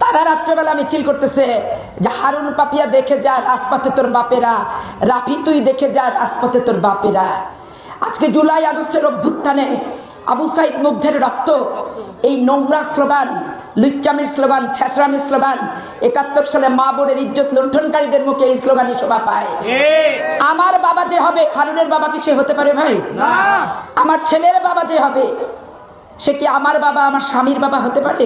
তারা রাত্রেবেলা মিছিল করতেছে। যে হারুন পাপিয়া দেখে যা রাজপথে তোর বাপেরা, রাফি তুই দেখে যা রাজপথে তোর বাপেরা। আজকে জুলাই আগস্টের অভ্যুত্থানে আবু সাইদ মুগ্ধের রক্ত, এই নোংরা স্লোগান লুচ্চামির স্লোগান ছেঁচড়ামির স্লোগান। একাত্তর সালে মা বোনের ইজ্জত লুণ্ঠনকারীদের মুখে এই স্লোগানই শোভা পায়। আমার বাবা যে হবে হারুনের বাবা কি সে হতে পারে ভাই? আমার ছেলের বাবা যে হবে সে কি আমার বাবা আমার স্বামীর বাবা হতে পারে?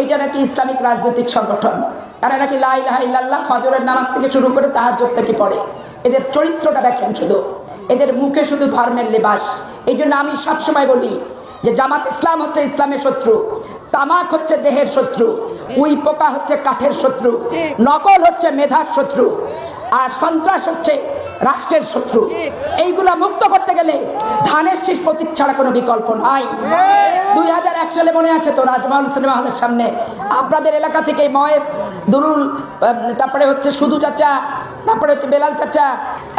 এইটা নাকি ইসলামিক রাজনৈতিক সংগঠন। তারা নাকি লাই লাহ ফজরের নামাজ থেকে শুরু করে তাহার থেকে পড়ে? এদের চরিত্রটা দেখেন শুধু। এদের মুখে শুধু ধর্মের লেবাস। এই জন্য আমি সবসময় বলি যে জামাত ইসলাম হচ্ছে ইসলামের শত্রু। তামাক হচ্ছে দেহের শত্রু, উই পোকা হচ্ছে কাঠের শত্রু, নকল হচ্ছে মেধার শত্রু, আর সন্ত্রাস হচ্ছে রাষ্ট্রের শত্রু। এইগুলা মুক্ত করতে গেলে ধানের শীষ প্রতীক ছাড়া কোনো বিকল্প নাই। দুই হাজার এক সালে মনে আছে তো, রাজমহল সিনেমা হলের সামনে। আপনাদের এলাকা থেকে মহেশ দুরুল তারপরে হচ্ছে সুধু চাচা তারপরে হচ্ছে বেলাল চাচা,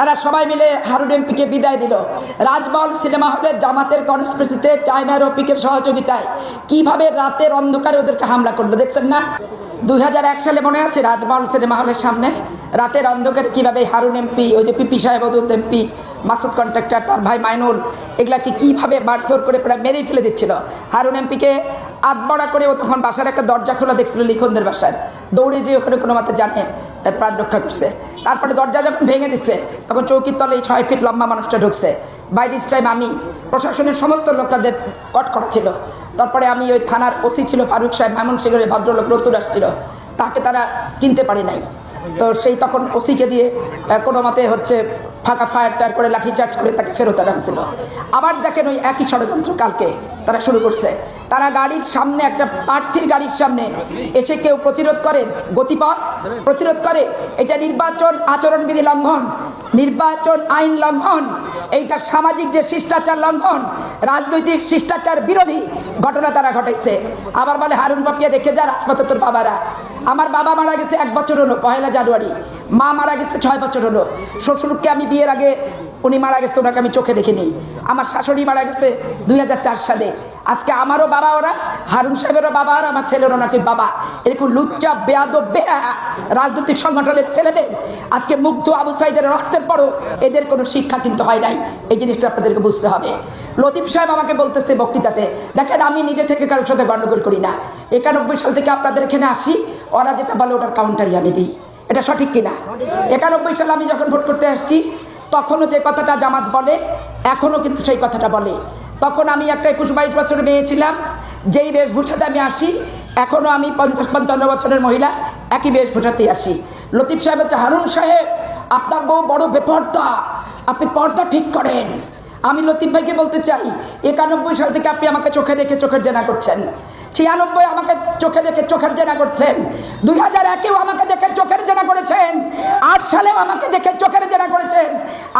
এরা সবাই মিলে হারুন এমপিকে বিদায় দিল। রাজমহল সিনেমা হলে জামাতের কনস্পিরেসিতে চায়নার অপিকের সহযোগিতায় কীভাবে রাতের অন্ধকারে ওদেরকে হামলা করল দেখছেন না? দু হাজার এক সালে মনে আছে রাজমহল সিনেমা হলের সামনে? রাতের অন্ধকারে কীভাবে হারুন এমপি ওই যে পিপি সাহেব, অদুত এমপি মাসুদ কন্ট্রাক্টর তার ভাই মাইনুল, এগুলাকে কীভাবে মারধর করে প্রায় মেরেই ফেলে দিচ্ছিল? হারুন এমপিকে আটবড়া করে ও তখন বাসার একটা দরজা খোলা দেখছিল লিখনদের বাসায়। দৌড়ে যে ওখানে কোনো মতে জানে প্রাণ রক্ষা করছে। তারপরে দরজা যখন ভেঙে দিচ্ছে তখন চৌকির তলে এই ছয় ফিট লম্বা মানুষটা ঢুকছে। বাই দিস টাইম আমি প্রশাসনের সমস্ত লোক তাদের কট করা ছিল। তারপরে আমি ওই থানার ওসি ছিল, ফারুক সাহেব মামুন সেগুলো ভদ্রলোক নতুন আসছিল। তাকে তারা কিনতে পারে নাই। তো সেই তখন ওসিকে দিয়ে কোনো মতে হচ্ছে ফাঁকা ফায়ার টায়ার করে লাঠিচার্জ করে তাকে ফেরত আনা হয়েছিল। আবার দেখেন ওই একই ষড়যন্ত্র কালকে তারা শুরু করছে। তারা গাড়ির সামনে, একটা প্রার্থীর গাড়ির সামনে এসে কেউ প্রতিরোধ করে, গতিপথ প্রতিরোধ করে। এটা নির্বাচন আচরণবিধি লঙ্ঘন, নির্বাচন আইন লঙ্ঘন, এইটা সামাজিক যে শিষ্টাচার লঙ্ঘন, রাজনৈতিক শিষ্টাচার বিরোধী ঘটনা তারা ঘটাইছে। আবার বলে, হারুন পাপিয়া দেখে যা রাজপথে তোর বাবারা। আমার বাবা মারা গেছে এক বছর হলো পয়লা জানুয়ারি। মা মারা গেছে ছয় বছর হলো। শ্বশুরকে আমি বিয়ের আগে উনি মারা গেছে, ওনাকে আমি চোখে দেখিনি। আমার শাশুড়ি মারা গেছে দুই হাজার চার সালে। আজকে আমারও বাবা ওরা, হারুন সাহেবেরও বাবা আর আমার ছেলেরও নাকি বাবা। এরকম লুচ্চা বেয়াদ বেয়া রাজনৈতিক সংগঠনের ছেলেদের। আজকে মুগ্ধ আবু সাইদের রক্তের পরও এদের কোনো শিক্ষা কিন্তু হয় নাই। এই জিনিসটা আপনাদেরকে বুঝতে হবে। লতিফ সাহেব আমাকে বলতেছে বক্তৃতাতে, দেখেন, আমি নিজে থেকে কারোর সাথে গণ্ডগোল করি না। একানব্বই সাল থেকে আপনাদের এখানে আসি, ওরা যেটা বলে ওটার কাউন্টারই আমি দিই। এটা সঠিক কিনা? একানব্বই সালে আমি যখন ভোট করতে আসছি তখনও যে কথাটা জামাত বলে, এখনও কিন্তু সেই কথাটা বলে। তখন আমি একটা একুশ বাইশ বছরের মেয়ে ছিলাম, যেই বেশভূষাতে আমি আসি, এখনও আমি পঞ্চাশ পঞ্চান্ন বছরের মহিলা, একই বেশভূষাতেই আসি। লতিফ সাহেব হচ্ছে হারুন সাহেব, আপনার বউ বড় বেপর্দা, আপনি পর্দা ঠিক করেন। আমি লতিফ ভাইকে বলতে চাই, একানব্বই সাল থেকে আপনি আমাকে চোখে দেখে চোখের জেনা করছেন। ছিয়ানব্বই আমাকে চোখে দেখে চোখের জেনা করছেন। দুই হাজার একেও আমাকে দেখে চোখের জেনা করেছেন। আট সালেও আমাকে দেখে চোখের জেনা করেছেন।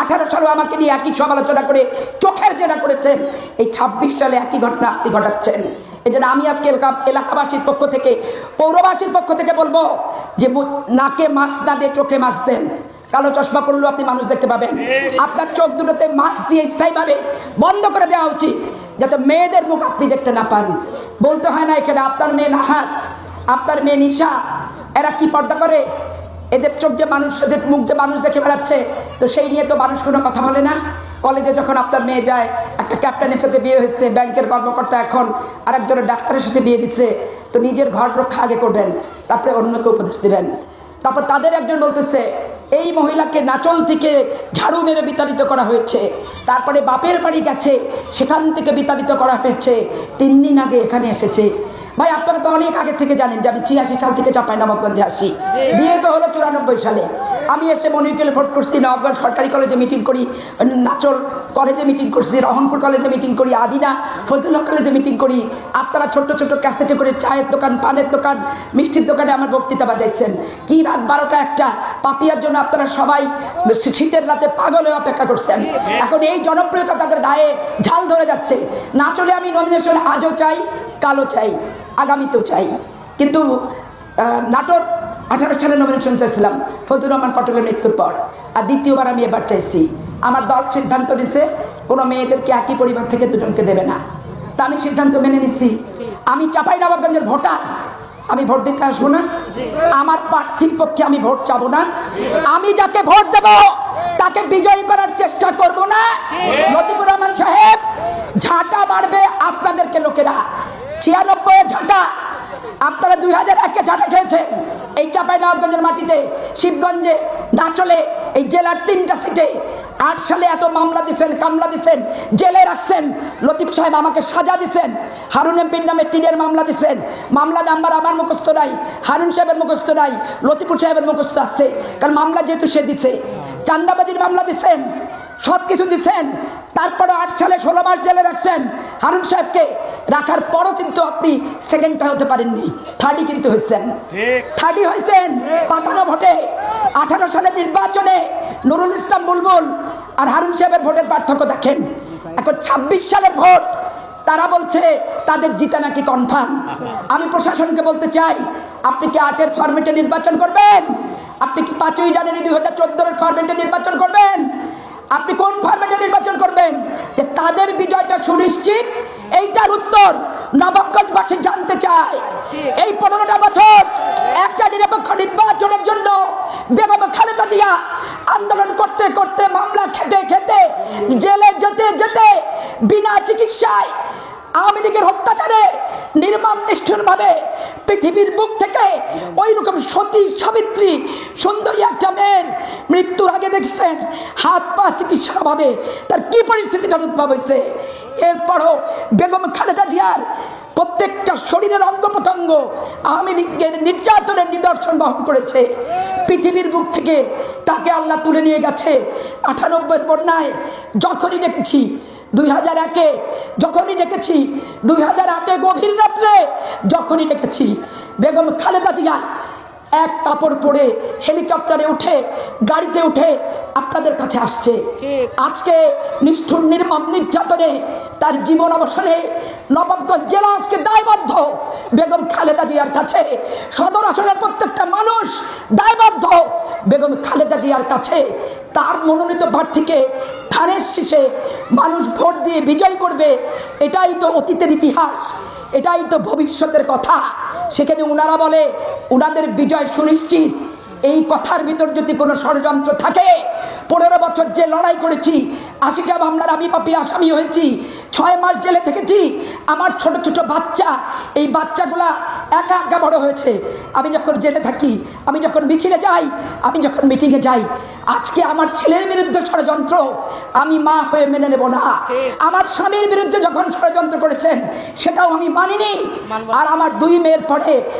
আঠারো সালেও আমাকে নিয়ে একই সমালোচনা করে চোখের জেনা করেছেন। এই ছাব্বিশ সালে একই ঘটনা আপনি ঘটাচ্ছেন। এই জন্য আমি আজকে এলাকা এলাকাবাসীর পক্ষ থেকে, পৌরবাসীর পক্ষ থেকে বলব যে নাকে মাস্ক না দিয়ে চোখে মাস্ক দেন। কালো চশমা পড়লেও আপনি মানুষ দেখতে পাবেন। আপনার চোখ দুটোতে মাস্ক দিয়ে স্থায়ীভাবে বন্ধ করে দেওয়া উচিত, যাতে মেয়েদের মুখ আপনি দেখতে না পান। বলতে হয় না এখানে আপনার মেয়ে নাহাত আপনার মেয়ে নিশা, এরা কি পর্দা করে? এদের চোখ যে মানুষ, এদের মুখ যে মানুষ দেখে বেড়াচ্ছে। তো সেই নিয়ে তো মানুষ কোনো কথা বলে না। কলেজে যখন আপনার মেয়ে যায়, একটা ক্যাপ্টেনের সাথে বিয়ে হয়েছে, ব্যাংকের কর্মকর্তা এখন আরেকজনের ডাক্তারের সাথে বিয়ে দিচ্ছে তো নিজের ঘর রক্ষা আগে করবেন, তারপরে অন্যকে উপদেশ দেবেন। তারপর তাদের একজন বলতেছে এই মহিলাকে নাচল থেকে ঝাড়ু মেরে বিতাড়িত করা হয়েছে। তারপরে বাপের বাড়ি গেছে, সেখান থেকে বিতাড়িত করা হয়েছে। তিন দিন আগে এখানে এসেছে। ভাই, আপনারা তো অনেক আগে থেকে জানেন যে আমি ছিয়াশি সাল থেকে চাপাই নবাবগঞ্জে আসি। বিয়ে তো হলো চুরানব্বই সালে। আমি এসে মনিকেল ভোট করছি নবাবগঞ্জ সরকারি কলেজে মিটিং করি, নাচল কলেজে মিটিং করছি রহনপুর কলেজে মিটিং করি, আদিনা ফজলুল্লাহ কলেজে মিটিং করি। আপনারা ছোট্ট ছোট্ট ক্যাসেটে করে চায়ের দোকান, পানের দোকান, মিষ্টির দোকানে আমার বক্তৃতা বাজাইছেন। কি রাত বারোটা একটা? পাপিয়ার জন্য আপনারা সবাই শীতের রাতে পাগল অপেক্ষা করছেন। এখন এই জনপ্রিয়তা তাদের গায়ে ঝাল ধরে যাচ্ছে। না চলে আমি নমিনেশন আজও চাই কালো চাই আগামীতেও চাই। কিন্তু নাটোর আঠারো সালে নমিনেশন চাইছিলাম ফজলুর রহমান পটলের মৃত্যুর পর। আর দ্বিতীয়বার আমি এবার চাইছি। আমার দল সিদ্ধান্ত নিছে কোনো মেয়েদেরকে একই পরিবার থেকে দুজনকে দেবে না। তা আমি সিদ্ধান্ত মেনে নিছি। আমি চাপাই নবাবগঞ্জের ভোটার। আমি ভোট দিতে আসব না। আমার প্রার্থীর পক্ষে আমি ভোট চাবো না। আমি যাকে ভোট দেব তাকে বিজয়ী করার চেষ্টা করব না। লতিফুর রহমান সাহেব ঝাঁটা মারবে আপনাদেরকে লোকেরা। ছিয়ানব্বই ঝাঁটা। আপনারা দুই হাজার একে ঝাঁটা খেয়েছেন এই চাপাই নবাবগঞ্জের মাটিতে। শিবগঞ্জে নাচলে এই জেলার তিনটা সিটে আট সালে এত মামলা দিছেন, কামলা দিছেন, জেলে রাখছেন। লতিফ সাহেব আমাকে সাজা দিছেন। হারুন এমপির নামে টিনের মামলা দিছেন। মামলা নাম্বার আমার মুখস্থ নাই। হারুন সাহেবের মুখস্থ নাই। লতিফুর সাহেবের মুখস্থ আছে। কারণ মামলা যেহেতু সে দিছে। চান্দাবাজির মামলা দিছেন। সব কিছু দিচ্ছেন তারপরে আট সালে ষোলো মাস জেলে রাখছেন। হারুন সাহেবকে রাখার পরও কিন্তু আপনি সেকেন্ডটা হতে পারেননি। থার্ডই কিন্তু হয়েছেন। থার্ডই হয়েছেন পাতানো ভোটে। আঠারো সালের নির্বাচনে নুরুল ইসলাম বুলবুল আর হারুন সাহেবের ভোটের পার্থক্য দেখেন। এখন ছাব্বিশ সালের ভোট তারা বলছে তাদের জিতা নাকি কনফার্ম আমি প্রশাসনকে বলতে চাই আপনি কি আটের ফরমেটে নির্বাচন করবেন? আপনি কি পাঁচই জানুয়ারি দুই হাজার চোদ্দোর ফরমেটে নির্বাচন করবেন? আপনি কোন ফরম্যাটে নির্বাচন করবেন? যে তাদের বিজয়টা সুনিশ্চিত, এইটার উত্তর নবাবগঞ্জবাসী জানতে চায়। এই পনেরোটা বছর একটা নিরপেক্ষ নির্বাচনের জন্য বেগম খালেদা জিয়া আন্দোলন করতে করতে মামলা খেতে খেতে জেলে যেতে যেতে বিনা চিকিৎসায় আওয়ামী লীগের অত্যাচারে নির্মম নিষ্ঠুরভাবে পৃথিবীর বুক থেকে ওই রকম সতী সাবিত্রী সুন্দরী একটা মেয়ের মৃত্যুর আগে দেখছেন, হাত পা চিকিৎসার অভাবে তার কি পরিস্থিতিটার উদ্ভব হয়েছে? এরপরও বেগম খালেদা জিয়ার প্রত্যেকটা শরীরের অঙ্গ প্রত্যঙ্গ আওয়ামী লীগের নির্যাতনের নিদর্শন বহন করেছে। পৃথিবীর বুক থেকে তাকে আল্লাহ তুলে নিয়ে গেছে। আটানব্বই বন্যায় যখনই দেখেছি দুই হাজার একে যখনই দেখেছি দুই হাজার আটে গভীর রাত্রে যখনই দেখেছি বেগম খালেদা জিয়া এক কাপড় পরে হেলিকপ্টারে উঠে গাড়িতে উঠে আপনাদের কাছে আসছে। আজকে নিষ্ঠুর নির্মম নির্যাতনে তার জীবন অবসরে নবাবগঞ্জ জেলা আজকে দায়বদ্ধ। বেগম খালেদা জিয়ার কাছে সদর আসনের প্রত্যেকটা মানুষ দায়বদ্ধ। বেগম খালেদা জিয়ার কাছে তার মনোনীত প্রার্থীকে ধানের শেষে মানুষ ভোট দিয়ে বিজয় করবে, এটাই তো অতীতের ইতিহাস, এটাই তো ভবিষ্যতের কথা। সেখানে ওনারা বলে ওনাদের বিজয় সুনিশ্চিত। এই কথার ভিতর যদি কোনো ষড়যন্ত্র থাকে, পনেরো বছর যে লড়াই করেছি আশিটা মামলার আমি পাপি আসামি হয়েছি। ছয় মাস জেলে থেকেছি। আমার ছোট ছোট বাচ্চা এই বাচ্চাগুলা একা একা বড় হয়েছে। আমি যখন জেলে থাকি আমি যখন মিছিলে যাই আমি যখন মিটিংয়ে যাই আজকে আমার ছেলের বিরুদ্ধে ষড়যন্ত্র আমি মা হয়ে মেনে নেব না। আমার স্বামীর বিরুদ্ধে যখন ষড়যন্ত্র করেছেন সেটাও আমি মানিনি। আর আমার দুই মেয়ের পরে